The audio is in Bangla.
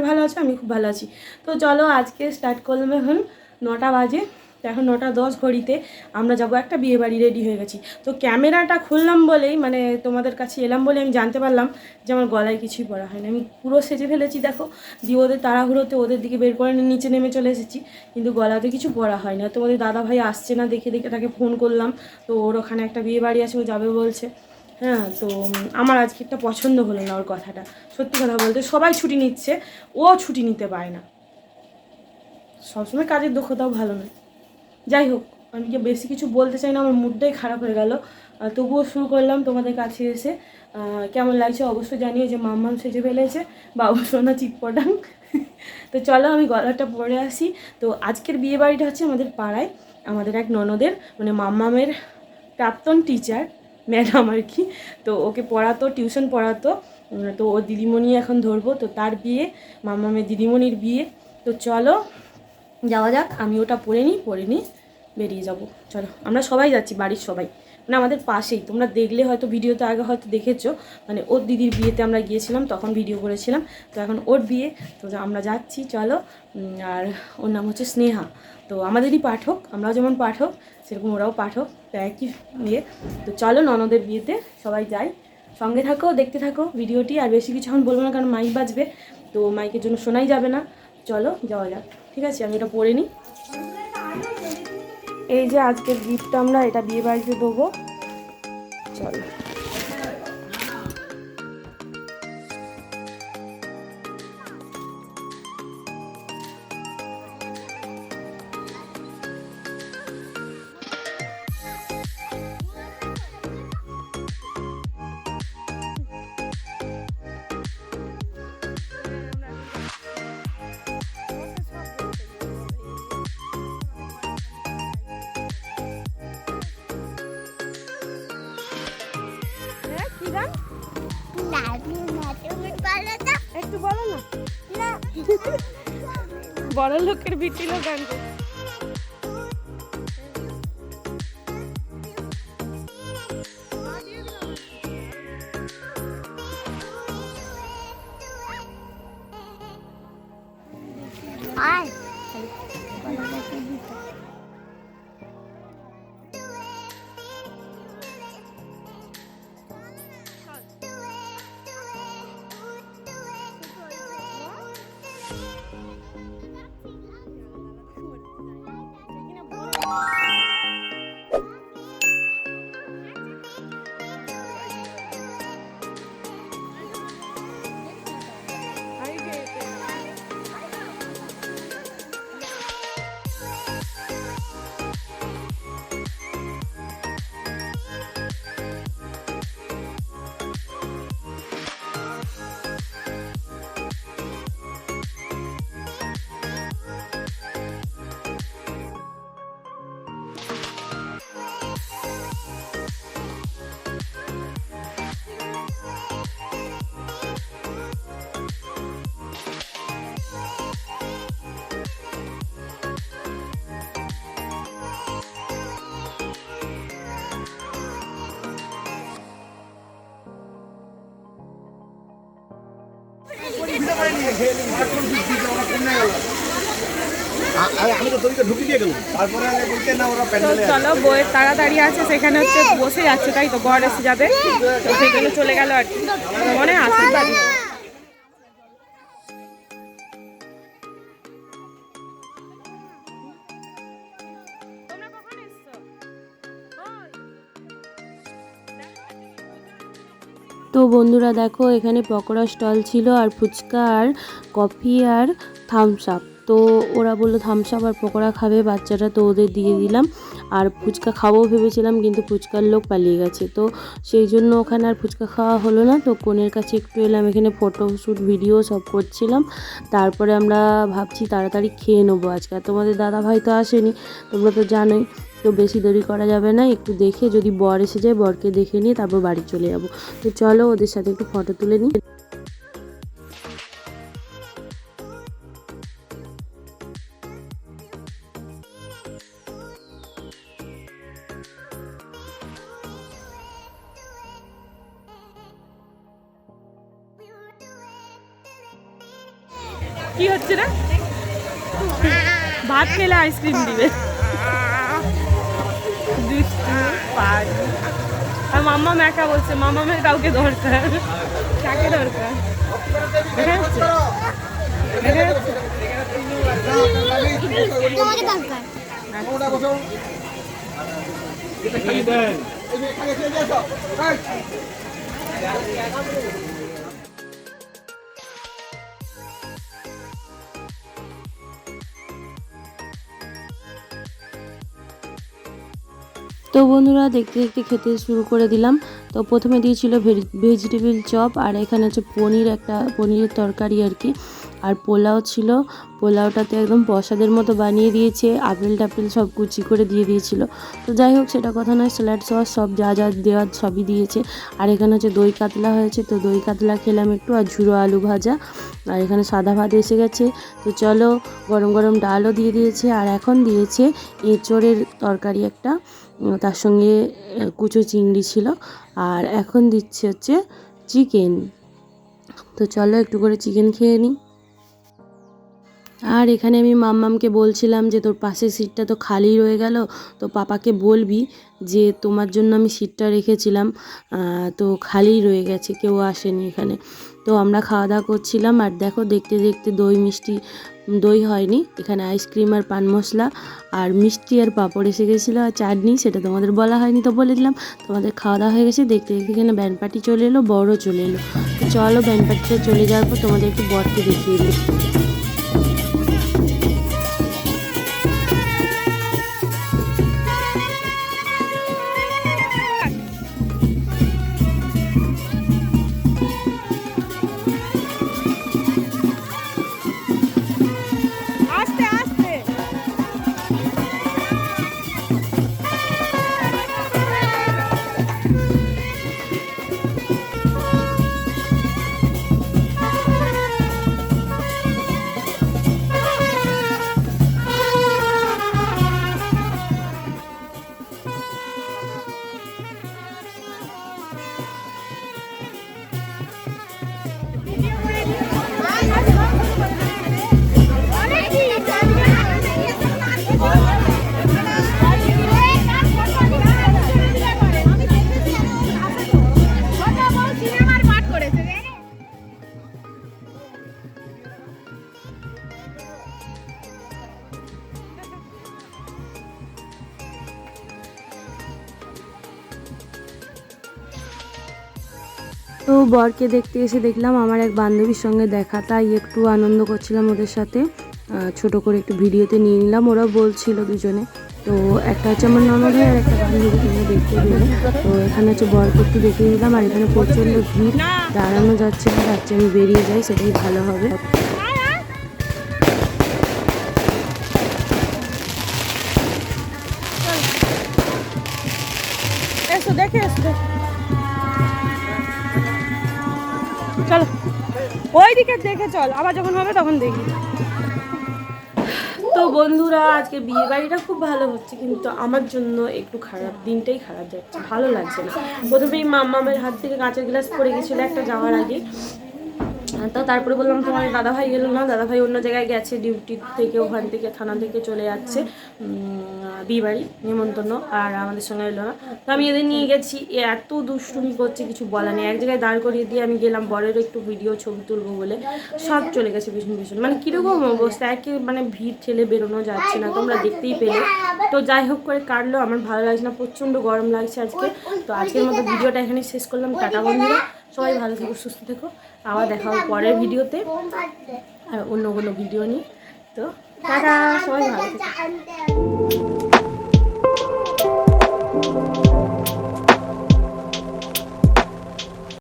সবাই ভালো আছে? আমি খুব ভালো আছি। তো চলো আজকে স্টার্ট করলাম এখন নটা বাজে। এখন নটা দশ ঘড়িতে আমরা যাব একটা বিয়ে বাড়ি রেডি হয়ে গেছি। তো ক্যামেরাটা খুললাম বলেই মানে তোমাদের কাছে এলাম বলে আমি জানতে পারলাম যে আমার গলায় কিছুই পরা হয়নি। আমি পুরো সেজে ফেলেছি, দেখো। দিয়ে ওদের তাড়াহুড়োতে ওদের দিকে বের করে নিচে নেমে চলে এসেছি। কিন্তু গলাতে কিছু পরা হয় না। তোমাদের দাদা ভাই আসছে না দেখে দেখে তাকে ফোন করলাম। তো ওর ওখানে একটা বিয়ে বাড়ি আছে, ও যাবে বলছে। হ্যাঁ তো আমার আজকে একটা পছন্দ হলো না ওর কথাটা। সত্যি কথা বলতে সবাই ছুটি নিচ্ছে, ও ছুটি নিতে পারে না। সবসময় কাজের দক্ষতাও ভালো নয় যাই হোক, আমি কি বেশি কিছু বলতে চাই না? আমার মুডটাই খারাপ হয়ে গেল। তবুও শুরু করলাম তোমাদের কাছে এসে। কেমন লাগছে অবশ্যই জানিও যে মাম্মাম সেজে ফেলেছে, বাবু সোনা চিটপটাং তো চলো আমি গলাটা পরে আসি। তো আজকের বিয়ে বাড়িটা হচ্ছে আমাদের পাড়ায়, আমাদের এক ননদের মানে মাম্মামের প্রাক্তন টিচার ম্যাডাম আর কি। তো ওকে পড়াতো, টিউশন পড়াতো। তো ও দিদিমণি এখন ধরবো। তো তার বিয়ে, মামা মেয়ে দিদিমণির বিয়ে। তো চলো, যাওয়া যাক। আমি ওটা পড়ে নিই পড়ে নিই, বেরিয়ে যাব। চলো, আমরা সবাই যাচ্ছি, বাড়ির সবাই। মানে আমাদের পাশেই। তোমরা দেখলে হয়তো, ভিডিওতে আগে হয়তো দেখেছ মানে ওর দিদির বিয়েতে আমরা গিয়েছিলাম, তখন ভিডিও করেছিলাম। তো এখন ওর বিয়ে, তো আমরা যাচ্ছি, চলো। আর ওর নাম হচ্ছে স্নেহা। তো আমাদেরই পাঠক, আমরাও যেমন পাঠক, সেরকম ওরাও পাঠক, তো একই বিয়ে। তো চলো ননদের বিয়েতে সবাই যাই। সঙ্গে থাকো, দেখতে থাকো ভিডিওটি, আর বেশি কিছু এখন বলব না, কারণ মাইক বাজবে। তো মাইকের জন্য শোনাই যাবে না। চলো, যাওয়া যাক। ঠিক আছে, আমি এটা পড়ে নিই। এই যে আজকের গিফট আমরা এটা বিয়ে বাড়িতে দেবো। চলো। বড় লোকের বিটিলো গান করছে। বইয়ের তাড়াতাড়ি আছে, সেখানে হচ্ছে বসে যাচ্ছে, তাই তো ঘর এসে যাবে। তো চলে গেল আর কি। মনে আশীর্বাদ। তো বন্ধুরা দেখো, এখানে পকোড়া স্টল ছিল আর ফুচকা আর কফি আর থামস আপ তো ওরা বলল থামস আপ আর পকোড়া খাবে বাচ্চাটা তো ওদের দিয়ে দিলাম। আর ফুচকা খাব ভেবেছিলাম, কিন্তু ফুচকার লোক পালিয়ে গেছে। তো সেই জন্য ওখানে আর ফুচকা খাওয়া হলো না। তো কোনের কাছে একটু এলাম, এখানে ফটোশ্যুট ভিডিও সব করছিলাম। তারপরে আমরা ভাবছি তাড়াতাড়ি খেয়ে নেব আজকে। আর তোমাদের দাদা ভাই তো আসেনি, তোমরা তো জানোই। তো বেশি দেরি করা যাবে না, একটু দেখে যদি বর এসে যায়, বরকে দেখে নিয়ে তারপর বাড়ি চলে যাব। তো চলো ওদের সাথে একটু ফটো তুলে নিই। কি হচ্ছে না ভাত খেলে আইসক্রিম দিবে। দুষ্টু পাগল। আর মাম্মা একা বলছে মাম্মা মেয়ের কাউকে দরকার। কাকে দরকার? দেখা যাচ্ছে? তো বন্ধুরা, দেখতে দেখতে খেতে শুরু করে দিলাম। তো প্রথমে দিয়েছিল ভেজিটেবিল চপ, আর এখানে হচ্ছে পনির একটা, পনিরের তরকারি আর কি। আর পোলাও ছিল, পোলাওটাতে একদম প্রসাদের মতো বানিয়ে দিয়েছে, আপেল টাপেল সব কুচি করে দিয়ে দিয়েছিল। তো যাই হোক, সেটা কথা নয়, স্যালাড সস সব যা যা দেওয়ার সবই দিয়েছে। আর এখানে হচ্ছে দই কাতলা হয়েছে, তো দই কাতলা খেলাম একটু, আর ঝুড়ো আলু ভাজা। আর এখানে সাদা ভাত এসে গেছে। তো চলো, গরম গরম ডালও দিয়ে দিয়েছে, আর এখন দিয়েছে এঁচড়ের তরকারি একটা। তার সঙ্গে কুচো চিংড়ি ছিল। আর এখন দিচ্ছে হচ্ছে চিকেন। তো চলো একটু করে চিকেন খেয়ে নিই। আর এখানে আমি মাম্মামকে বলছিলাম যে তোর পাশের সিটটা তো খালি রয়ে গেল, তো পাপাকে বলবি যে তোমার জন্য আমি সিটটা রেখেছিলাম তো খালি রয়ে গেছে, কেউ আসেনি এখানে। তো আমরা খাওয়া দাওয়া করছিলাম আর দেখো দেখতে দেখতে দই মিষ্টি, দই হয়নি, এখানে আইসক্রিম আর পান মশলা আর মিষ্টি আর পাঁপড় এসে গেছিল আর চাটনি, সেটা তোমাদের বলা হয়নি তো বলে দিলাম। তোমাদের খাওয়া দাওয়া হয়ে গেছে, দেখতে দেখতে এখানে ব্যান্ড পার্টি চলে এলো, বড়ও চলে এলো। চলো ব্যান্ড পার্টিটা চলে যাওয়ার পর তোমাদের একটু বরকে দেখিয়ে দিই। বরকে দেখতে এসে দেখলাম আমার এক বান্ধবীর সঙ্গে দেখা, তাই একটু আনন্দ করছিলাম ওদের সাথে। ছোট করে একটু ভিডিওতে নিয়ে নিলাম, ওরাও বলছিল দুজনে। তো একটা হচ্ছে আমার ননদ হয় আর একটা বান্ধবী তোমরা দেখতে পেলে। তো এখানে হচ্ছে বরকে একটু দেখিয়ে দিলাম আর এখানে প্রচণ্ড ভিড়। দাঁড়ানো যাচ্ছে না, যাচ্ছে আমি বেরিয়ে যাই, সেটাই ভালো হবে। দেখে এসো দেখে। ওই ওইদিকে দেখে চল, আবার যখন হবে তখন দেখি। তো বন্ধুরা, আজকে বিয়ে বাড়িটা খুব ভালো হচ্ছে, কিন্তু আমার জন্য একটু খারাপ, দিনটাই খারাপ যাচ্ছে, ভালো লাগছে না। প্রথমেই মামামের হাত থেকে কাঁচের গ্লাস পড়ে গেছিল একটা যাওয়ার আগে। তো তারপরে বললাম, তোমার দাদাভাই গেলো না? দাদাভাই অন্য জায়গায় গেছে, ডিউটি থেকে, ওখান থেকে, থানা থেকে চলে যাচ্ছে বিয়ে বাড়ি নিমন্ত্রণ, আর আমাদের সঙ্গে এলো না। তো আমি এদের নিয়ে গেছি। এত দুষ্টুমি করছে, কিছু বলা নেই। এক জায়গায় দাঁড় করিয়ে দিয়ে আমি গেলাম বরের একটু ভিডিও ছবি তুলবো বলে। সব চলে গেছে ভীষণ ভীষণ মানে কীরকম অবস্থা? একে মানে ভিড় ঠেলে বেরোনো যাচ্ছে না, তোমরা দেখতেই পেলে। তো যাই হোক করে কাটলো, আমার ভালো লাগছে না, প্রচণ্ড গরম লাগছে আজকে। তো আজকের মতো ভিডিওটা এখানে শেষ করলাম। টাটা বন্ধুরা। সবাই ভালো থেকো, সুস্থ থেকো। আবার দেখা পরের ভিডিওতে। আর অন্য কোনো ভিডিও নিয়ে। তো, টাটা, সবাই ভালো থেকো।